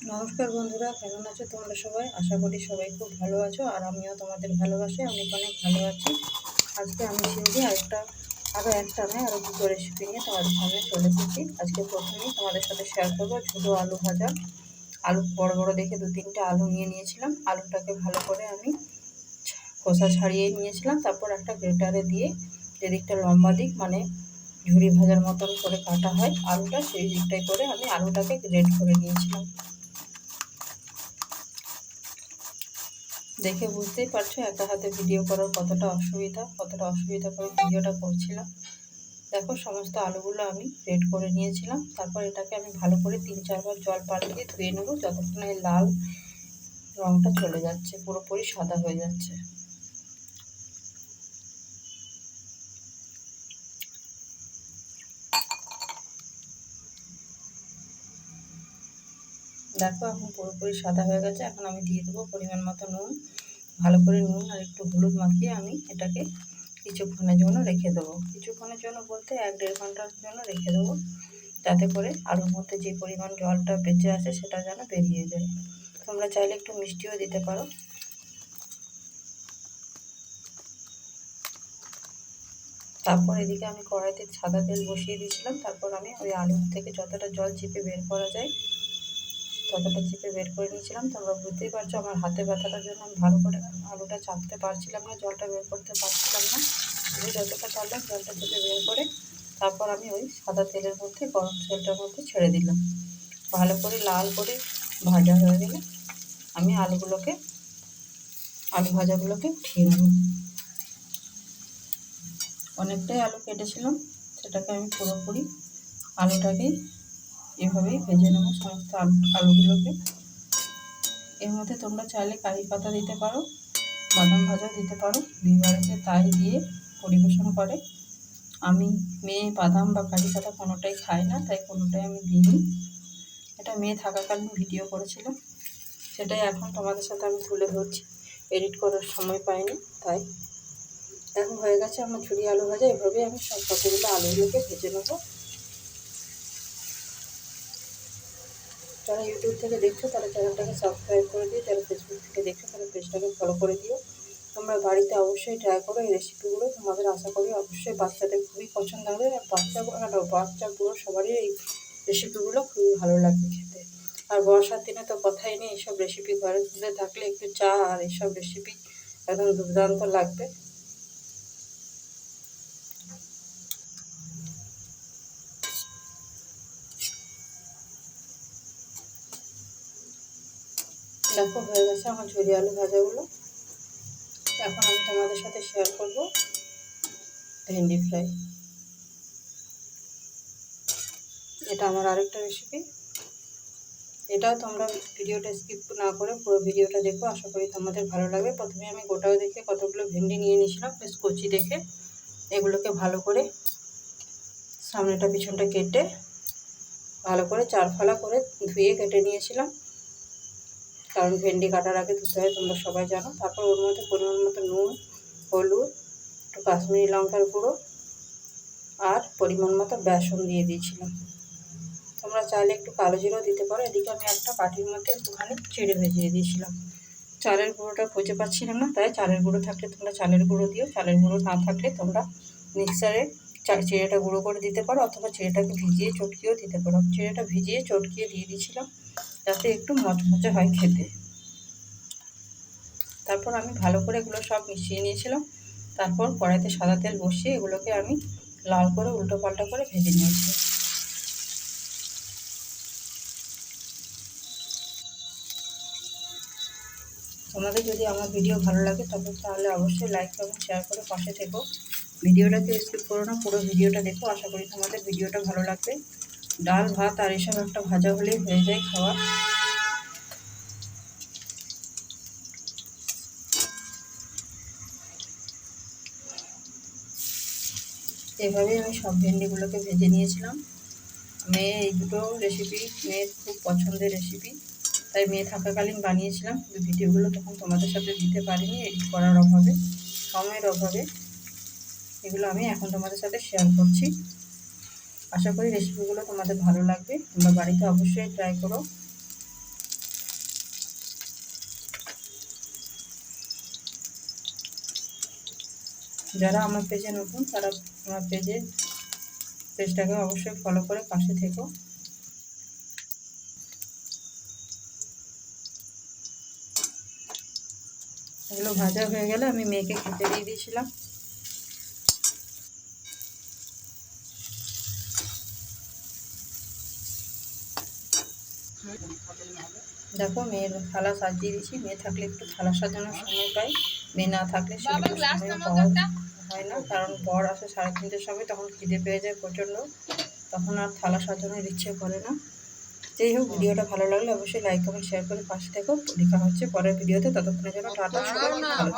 নমস্কার বন্ধুরা, কেমন আছো তোমরা সবাই? আশা করি সবাই খুব ভালো আছো আর আমিও তোমাদের ভালোবাসি অনেক অনেক ভালো আছি। আজকে আমি শিখি আরেকটা আরও একটা নয় আরও দুটো রেসিপি নিয়ে তোমাদের সামনে চলে এসেছি। আজকে প্রথমেই তোমাদের সাথে শেয়ার করব ছোটো আলু ভাজা। আলু বড় বড় দেখে দু তিনটে আলু নিয়ে নিয়েছিলাম। আলুটাকে ভালো করে আমি খোসা ছাড়িয়ে নিয়েছিলাম। তারপর একটা গ্রেটারে দিয়ে যেদিকটা লম্বা দিক মানে ঝুড়ি ভাজার মতন করে কাটা হয় আলুটা। সেই দিকটাই করে আমি আলুটাকে গ্রেড করে নিয়েছিলাম। দেখে বুঝতেই পারছ, একা হাতে ভিডিও করার কতটা অসুবিধা কতটা অসুবিধা করে ভিডিওটা করছিলাম। দেখো, সমস্ত আলুগুলো আমি রেড করে নিয়েছিলাম। তারপর এটাকে আমি ভালো করে তিন চারবার জল পাল্টে ধুয়ে নেব, যতক্ষণ এই লাল রঙটা চলে যাচ্ছে, পুরোপুরি সাদা হয়ে যাচ্ছে। দেখো, এখন পুরোপুরি সাদা হয়ে গেছে। এখন আমি দিয়ে দেবো পরিমাণ মতো নুন। ভালো করে নুন আর একটু হলুদ মাখিয়ে আমি এটাকে কিছুক্ষণের জন্য রেখে দেবো। কিছুক্ষণের জন্য বলতে এক দেড় ঘণ্টার জন্য রেখে দেবো। যাতে করে আলুর মধ্যে যে পরিমাণ জলটা বেঁচে আছে সেটা যেন বেরিয়ে যায়। তোমরা চাইলে একটু মিষ্টিও দিতে পারো। তারপর এদিকে আমি কড়াইতে সাদা তেল বসিয়ে দিয়েছিলাম। তারপর আমি ওই আলুর থেকে যতটা জল চিপে বের করা যায় ততটা চিপে বের করে নিয়েছিলাম। তোমরা বুঝতেই পারছ আমার হাতে ব্যথাটার জন্য আমি ভালো করে আলুটা চাপতে পারছিলাম না, জলটা বের করতে পারছিলাম না। আমি যতটা পারলাম জলটা চেপে বের করে তারপর আমি ওই সাদা তেলের মধ্যে, গরম তেলটার মধ্যে ছেড়ে দিলাম। ভালো করে লাল করে ভাজা হয়ে গেলে আমি আলুগুলোকে, আলু ভাজাগুলোকে উঠিয়ে নেব। অনেকটাই আলু কেটেছিলাম, সেটাকে আমি পুরোপুরি আলুটাকে এভাবেই ভেজে নেব সমস্ত আলু, আলুগুলোকে। এর মধ্যে তোমরা চাইলে কারি পাতা দিতে পারো, বাদাম ভাজা দিতে পারো বিয়ে তাই দিয়ে পরিবেশন করে। আমি মেয়ে বাদাম বা কারি পাতা কোনোটাই খাই না, তাই কোনোটাই আমি দিইনি। এটা মেয়ে থাকাকালীন ভিডিও করেছিলাম সেটাই এখন তোমাদের সাথে আমি তুলে ধরছি। এডিট করার সময় পাইনি, তাই। এখন হয়ে গেছে আমার ঝুড়ি আলু ভাজা, এভাবেই আমি সব কতগুলো আলুগুলোকে ভেজে নেব। যারা ইউটিউব থেকে দেখছ, তারা চ্যানেলটাকে সাবস্ক্রাইব করে দিও, যারা ফেসবুক থেকে দেখছ, তারা পেজটাকে ফলো করে দিও। তোমরা বাড়িতে অবশ্যই ট্রাই করো এই রেসিপিগুলো তোমাদের আশা করি অবশ্যই বাচ্চাদের খুবই পছন্দ হবে আর বাচ্চা বাচ্চা বুড়ো সবারই এই রেসিপিগুলো খুবই ভালো লাগবে খেতে। আর বর্ষার দিনে তো কথাই নেই এইসব রেসিপি ঘরে তুলে থাকলে একটু চা আর এইসব রেসিপি একদম দুর্দান্ত লাগবে। দেখো, হয়ে গেছে আমার ঝুরি আলু ভাজাগুলো। এখন আমি তোমাদের সাথে শেয়ার করব ভেন্ডি ফ্রাই এটা আমার আরেকটা রেসিপি এটাও তোমরা ভিডিওটা স্কিপ না করে পুরো ভিডিওটা দেখো, আশা করি তোমাদের ভালো লাগবে। প্রথমে আমি গোটাও দেখে কতগুলো ভেন্ডি নিয়ে নিয়েছিলাম বেশ কচি দেখে। এগুলোকে ভালো করে সামনেটা পিছনটা কেটে, ভালো করে চার ফালা করে ধুয়ে কেটে নিয়েছিলাম। কারণ ভেন্ডি কাটার আগে ধুতে হয়, তোমরা সবাই জানো। তারপর ওর মধ্যে পরিমাণ মতো নুন, হলুদ, একটু কাশ্মীরি লঙ্কার গুঁড়ো আর পরিমাণ মতো বেসন দিয়ে দিয়েছিলাম। তোমরা চাইলে একটু কালো জিরো দিতে পারো, এদিকে আমি একটা বাটির মধ্যে একটুখানি চিড়ে ভেজিয়ে দিয়েছিলাম। চালের গুঁড়োটা খুঁজে পাচ্ছিলাম না, তাই চালের গুঁড়ো থাকলে তোমরা চালের গুঁড়ো দিও, চালের গুঁড়ো না থাকলে তোমরা মিক্সারে চিড়েটা গুঁড়ো করে দিতে পারো, অথবা চিড়েটাকে ভিজিয়ে চটকিয়েও দিতে পারো। চিড়েটা ভিজিয়ে চটকিয়ে দিয়ে দিয়েছিলাম। যাতে একটু মচমচে হয় খেতে। তারপর আমি ভালো করে এগুলো সব মিশিয়ে নিয়েছিলাম। তারপর কড়াইতে সাদা তেল বসিয়ে এগুলোকে আমি লাল করে উল্টো পাল্টা করে ভেজে নিয়েছি তোমাদের যদি আমার ভিডিও ভালো লাগে তবে তাহলে অবশ্যই লাইক এবং শেয়ার করে পাশে থেকো। ভিডিওটাকে স্কিপ করো না, পুরো ভিডিওটা দেখো। আশা করি তোমাদের ভিডিওটা ভালো লাগবে। ডাল, ভাত আর এসব একটা ভাজা হলেই হয়ে যায় খাওয়া। এভাবেই আমি সব ভেন্ডিগুলোকে ভেজে নিয়েছিলাম। মেয়ে এই দুটো রেসিপি মেয়ের খুব পছন্দের রেসিপি তাই মেয়ে থাকাকালীন বানিয়েছিলাম। কিন্তু ভিডিওগুলো তখন তোমাদের সাথে দিতে পারিনি এডিট করার অভাবে, সময়ের অভাবে। এগুলো আমি এখন তোমাদের সাথে শেয়ার করছি। আশা করি রেসিপিগুলো তোমাদের ভালো লাগবে। তোমরা বাড়িতে অবশ্যই ট্রাই করো। যারা আমার পেজে নতুন, তারা আমার পেজে পেজটাকে অবশ্যই ফলো করে পাশে থেকো। এগুলো ভাজা হয়ে গেলে আমি মেয়েকে খেতে দিয়ে দিয়েছিলাম। দেখো মেয়ের থালা সাজিয়ে দিয়েছি। মেয়ে থাকলে একটু থালা সাজানোর সময় পাই। মেয়ে না থাকলে পাওয়া হয় না কারণ বর আসে সাড়ে তিনটের সময় তখন খিদে পেয়ে যায় প্রচণ্ড। তখন আর থালা সাজানোর ইচ্ছে করে না। যাই হোক ভিডিওটা ভালো লাগলে অবশ্যই লাইক কমেন্ট শেয়ার করে পাশে থেকো। দেখা হচ্ছে পরের ভিডিওতে। ততক্ষণের জন্য টাটা সবাই ভালো